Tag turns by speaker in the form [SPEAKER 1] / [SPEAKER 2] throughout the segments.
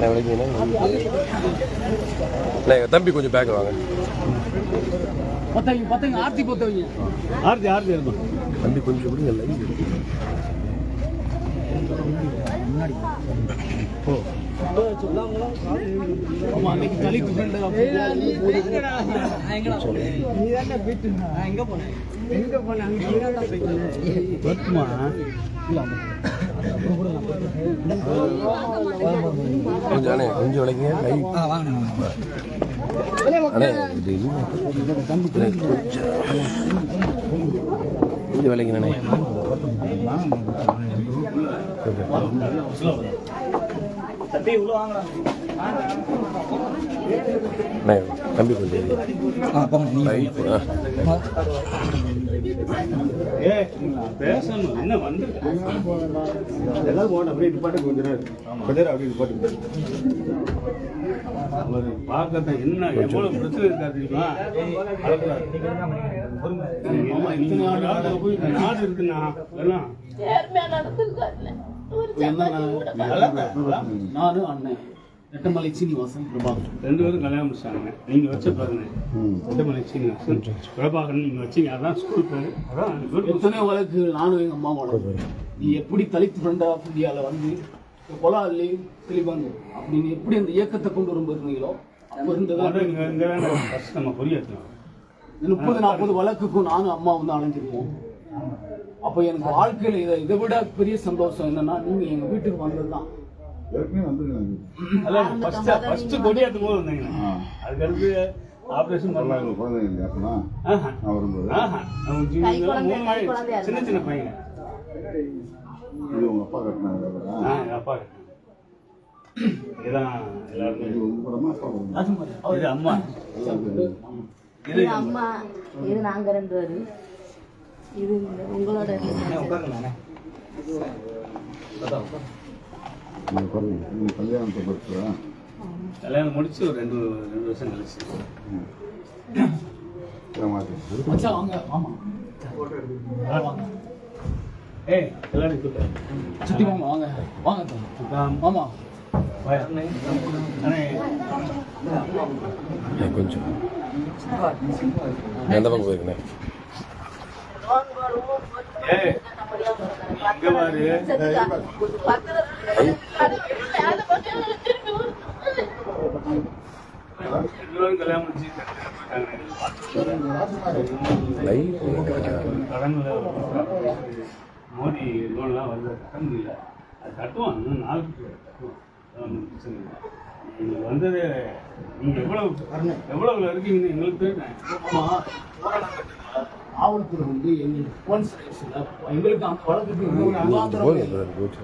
[SPEAKER 1] நான் விளக்கிங்கன்னா தம்பி கொஞ்சம் பேக் வாங்க.
[SPEAKER 2] பத்தவங்க பத்தவங்க ஆர்த்தி பத்தவங்க.
[SPEAKER 3] ஆர்த்தி ஆர்த்தி இருக்கும்
[SPEAKER 1] தம்பி கொஞ்சம் விடுங்க லைவ்
[SPEAKER 2] ஆமா அன்னைக்கு தலி துண்டு
[SPEAKER 3] பத்துமா
[SPEAKER 1] கொஞ்சம் அண்ணே கொஞ்சம் விளக்கிங்க அண்ணே இது கொஞ்சம். விளக்கினே அண்ணே. தம்பி கொஞ்சம்
[SPEAKER 3] பேசணும். என்ன வந்து எல்லாம் போன அப்படியே நிப்பாட்டு கொஞ்ச நேரம். கொஞ்ச நேரம் அப்படியே நிப்பாட்டு அவர் பார்க்கத்தான் என்ன எவ்வளவு பிரச்சனை இருக்கா தெரியுமா? இத்தனை நாடு இருக்குன்னா எல்லாம்.
[SPEAKER 2] நானும் அண்ணன். நெட்டமலை சீனிவாசன் பிரபாகர்.
[SPEAKER 3] ரெண்டு பேரும் கல்யாணம் முடிச்சாங்க. நீங்க வச்ச பாருங்க ரெட்டமலை சீனிவாசன் பிரபாகரன் நீங்க வச்சீங்க. அதான் ஸ்கூல் பேரு. அதான்
[SPEAKER 2] எத்தனையோ வழக்கு நானும் எங்க அம்மா வழக்கு. நீ எப்படி தலித் ஃப்ரெண்ட் ஆஃப் இந்தியாவில் வந்து கொலா அள்ளி தெளிவாங்க அப்படின்னு எப்படி அந்த இயக்கத்தை கொண்டு வரும் இருந்தீங்களோ அப்போ இருந்ததான்
[SPEAKER 3] நம்ம
[SPEAKER 2] இந்த முப்பது நாற்பது வழக்குக்கும் நானும் அம்மா வந்து அலைஞ்சிருப்போம் அப்போ எனக்கு வாழ்க்கையில் இதை இதை விட பெரிய சந்தோஷம் என்னன்னா நீங்க எங்க வீட்டுக்கு வந்ததுதான்.
[SPEAKER 3] அதான் ஃபர்ஸ்ட் ஃபர்ஸ்ட் கொடியாத்தும் போது வந்தீங்க அதுக்கடுத்து ஆபரேஷன் பண்ணலாம்
[SPEAKER 4] குழந்தைங்க இல்லையா
[SPEAKER 3] ஆஹா.
[SPEAKER 4] நான் வரும்போது.
[SPEAKER 5] குழந்தை,
[SPEAKER 3] மூணு சின்ன சின்ன பையன்
[SPEAKER 4] இது உங்க அப்பா கட்டினாங்க
[SPEAKER 3] அப்பா இதான் எல்லாருமே.
[SPEAKER 4] இது
[SPEAKER 3] அம்மா. இது
[SPEAKER 5] அம்மா இது நாங்க ரெண்டு இது உங்களோட
[SPEAKER 4] கல்யாணத்தை பற்றி
[SPEAKER 3] கல்யாணம் முடிச்சு ஒரு ரெண்டு ரெண்டு வருஷம் கழிச்சு. ஏய் எல்லாரும்
[SPEAKER 2] சுத்தி மாமா வாங்க. வாங்க. மாமா
[SPEAKER 1] கொஞ்சம். எந்த பக்கம் போயிருக்கேன்
[SPEAKER 3] ஏய் இங்க பாரு ரெண்டு பேரும் கல்யாணம் முடிச்சு
[SPEAKER 1] லைவ்
[SPEAKER 3] கடன்ல மோடி லோன்லாம் வந்து கட்ட முடியல அது கட்டுவான் இன்னும் நாளுக்கு கட்டுவான் பிரச்சனை இல்லை நீங்கள் வந்தது நீங்க எவ்வளவு எவ்வளவு இருக்கீங்கன்னு எங்களுக்கு தெரியும்
[SPEAKER 2] காவல்துறை வந்து எங்களுக்கு போலீஸ் ஸ்டேஷன்ல எங்களுக்கு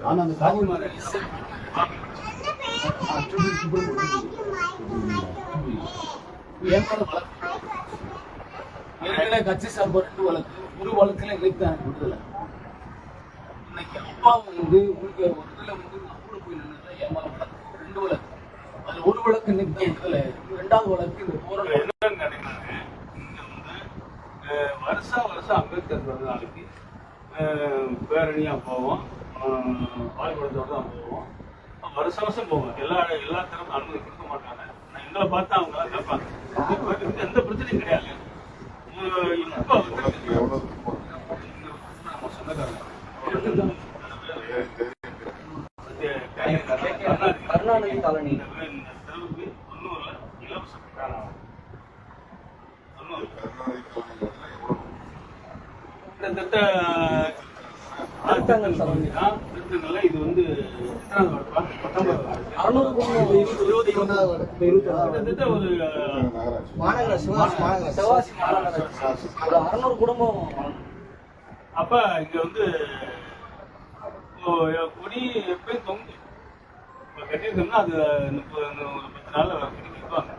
[SPEAKER 2] அந்த அந்த என் மேல வழக்கு ஏற்கனவே கட்சி சார்பு ரெண்டு வழக்கு. ஒரு வழக்குல எங்களுக்கு தான் விடுதலை. இன்னைக்கு அப்பா வந்து உங்களுக்கு ஒரு இதுல வந்து போய் வழக்கு. ரெண்டு வழக்கு. அது ஒரு வழக்கு இன்னைக்கு தான் விடுதலை ரெண்டாவது வழக்கு இந்த போராட்டம்
[SPEAKER 3] என்னன்னு கேட்டீங்கன்னாங்க, இங்க வந்து அஹ், வருஷா வருஷம் அம்பேத்கர் பிறந்த நாளைக்கு அஹ், பேரணியா போவோம். பால்குடத்தோட தான் போவோம். வருஷம் வருஷம் போவோம். எல்லா எல்லா தரப்பும் அனுமதி கொடுக்க மாட்டாங்க. நான் எங்களை பார்த்து அவங்க கேட்பாங்க. எந்த பிரச்சனையும் கிடையாது. இப்ப? நம்ம சொந்தக்காரங்க. கருணாநிதி காலனி. இந்த தெருவுக்கு தொண்ணூறுல இலவச தொண்ணூறு கிட்டத்தட்ட திருத்தங்கல்ல இது வந்து எத்தனாவது வார்டுப்பா? பத்தொன்பதாவது வார்டு. கிட்டத்தட்ட ஒரு
[SPEAKER 4] நகராட்சி
[SPEAKER 3] அப்ப இங்க வந்து கொடி எப்பயும் தொங்கு இப்போ கட்டியிருக்கோம்னா அது முப்பது ஒரு பத்து நாள்ல கொடி வைப்பாங்க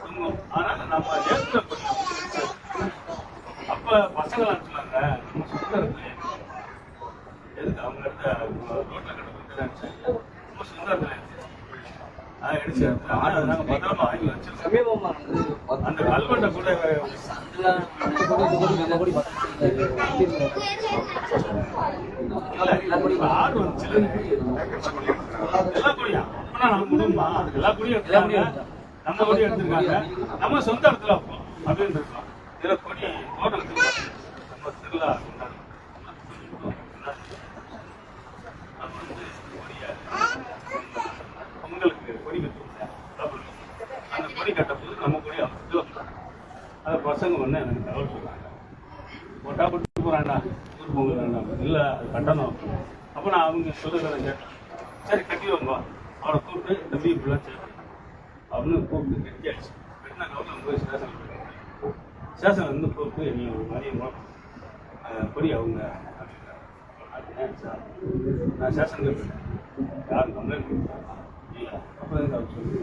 [SPEAKER 3] தொங்கும். அதனால நம்ம இருக்காது. அப்ப பசங்களாம் சொன்னாங்க நம்ம சொந்த இடத்துல எதுக்கு அவங்க இடத்த ரோட்ல கிடக்கு ரொம்ப சொந்த இடத்துல அதை எடுத்து எடுத்து அதை நாங்க பத்திரமா வாங்கி வச்சிருக்கோம் அந்த கல்வெட்டை கூட இல்ல, இப்ப ஆறு வந்துச்சுல்ல? எல்லாம் கொடியா? அப்பனா நம்ம குடும்பமா எல்லா குடியும் எடுத்துருக்காங்க நம்ம குடியும் எடுத்திருக்காங்க நம்ம சொந்த இடத்துல வைப்போம் அப்படின்னு இருக்கோம் இதுல கொடி தோட்டம் வச்சிருக்காங்க. நம்ம திருவிழா கொண்டாடுறோம். நம்ம வந்து கொடியை பொங்கலுக்கு கொடி கட்டுவோம் அந்த கொடி கட்டப்போது நம்ம கொடி அமைச்சு அந்த பசங்க ஒன்று எனக்கு தகவல் சொல்றாங்க போட்டா போட்டு ஊர் பொங்கல் வேண்டாம் இல்லை அது கட்டணும் அப்போ நான் அவங்க சொல்லுறத கேட்டேன் சரி கட்டி அவனை கூப்பிட்டு தம்பி இப்படிலாம் சரி அப்படின்னு கூப்பிட்டு கட்டியாச்சு கட்டினா கவர்மெண்ட் போய் ஸ்டேஷன் ஸ்டேஷன் வந்து கூப்பிட்டு என்ன ஒரு மாதிரி கொடி அவங்க. நான் ஸ்டேஷனுக்கு போயிட்டேன் யாரும் கம்ப்ளைண்ட் இல்லை அப்போ எதுக்கு அவர் சொல்லி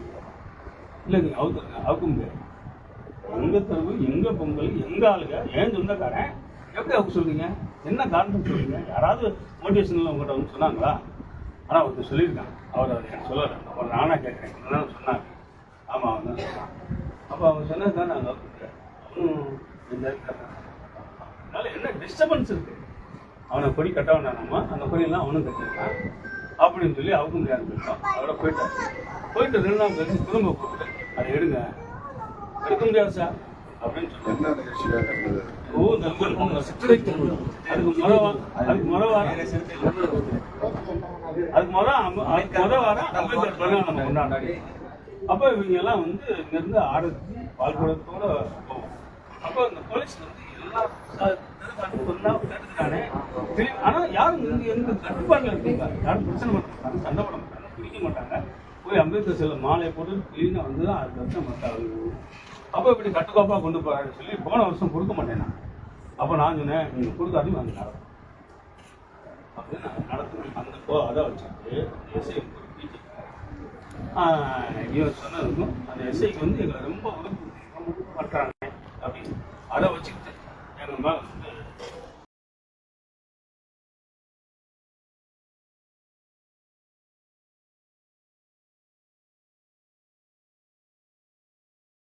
[SPEAKER 3] இல்லை நீங்கள் அவுத்துருங்க அவுக்க முடியாது எங்க தெருவு எங்க பொங்கல் எங்க ஆளுங்க ஏன் சொந்தக்காரன்? எப்படி அவங்க சொல்றீங்க? என்ன காரணம் சொல்றீங்க? யாராவது மோட்டிவேஷனில் உங்கள்கிட்ட வந்து சொன்னாங்களா? ஆனால் ஒருத்தர் சொல்லியிருக்காங்க. அவர் அதை எனக்கு சொல்லலை. அவர் நானா கேட்குறேன். என்னன்னு சொன்னாங்க. ஆமாம் அவங்க அப்போ அவங்க சொன்னது தான் நாங்கள் அவனும் இந்த அதனால என்ன டிஸ்டர்பன்ஸ் இருக்கு? அவனை கொடி கட்ட வேண்டாமா அந்த கொடியெல்லாம் அவனும் கட்டிருக்கான் அப்படின்னு சொல்லி அவங்க முடியாது போயிட்டோம் அவரை போயிட்டார் போயிட்டு ரெண்டு நாள் கழிச்சு திரும்ப கூப்பிட்டு அதை எடுங்க. எடுக்க முடியாது சார் அப்படின்னு சொல்லி. ஓ இந்த சித்திரை. அதுக்கு வா- அதுக்கு வாரம். அதுக்கு அதுக்கு முத வாரம் அம்பேத்கர் பிறந்தநாள் நம்ம கொண்டாடி. அப்போ இவங்க எல்லாம் வந்து இங்கிருந்து ஆரத்தி பால் குடத்தோட போவோம். அப்போ இந்த போலீஸ் வந்து எல்லா ஆனா யாரும் இங்க எந்த கட்டுப்பாடுல இருக்காங்க யாரும் பிரச்சனை பண்ண மாட்டாங்க சண்டை போட மாட்டாங்க பிடிக்க மாட்டாங்க போய் அம்பேத்கர் சில மாலையை போட்டு கிளீனா வந்து தான் அது அதுக்கப்புறம் மற்ற அப்போ இப்படி கட்டுக்கோப்பாக கொண்டு போறாருன்னு சொல்லி போன வருஷம் கொடுக்க மாட்டேன் நான் அப்போ நான் சொன்னேன் நீங்க கொடுக்காதையும் அங்கே நடக்கும் அப்படின்னு நான் நடத்தணும் அந்த போ அதை வச்சுட்டு எஸ்ஐ இவன் சொன்னதுக்கும் அந்த எஸ்ஐக்கு வந்து எங்களை ரொம்ப பற்றானே அப்படின்னு. அதை உறுப்பு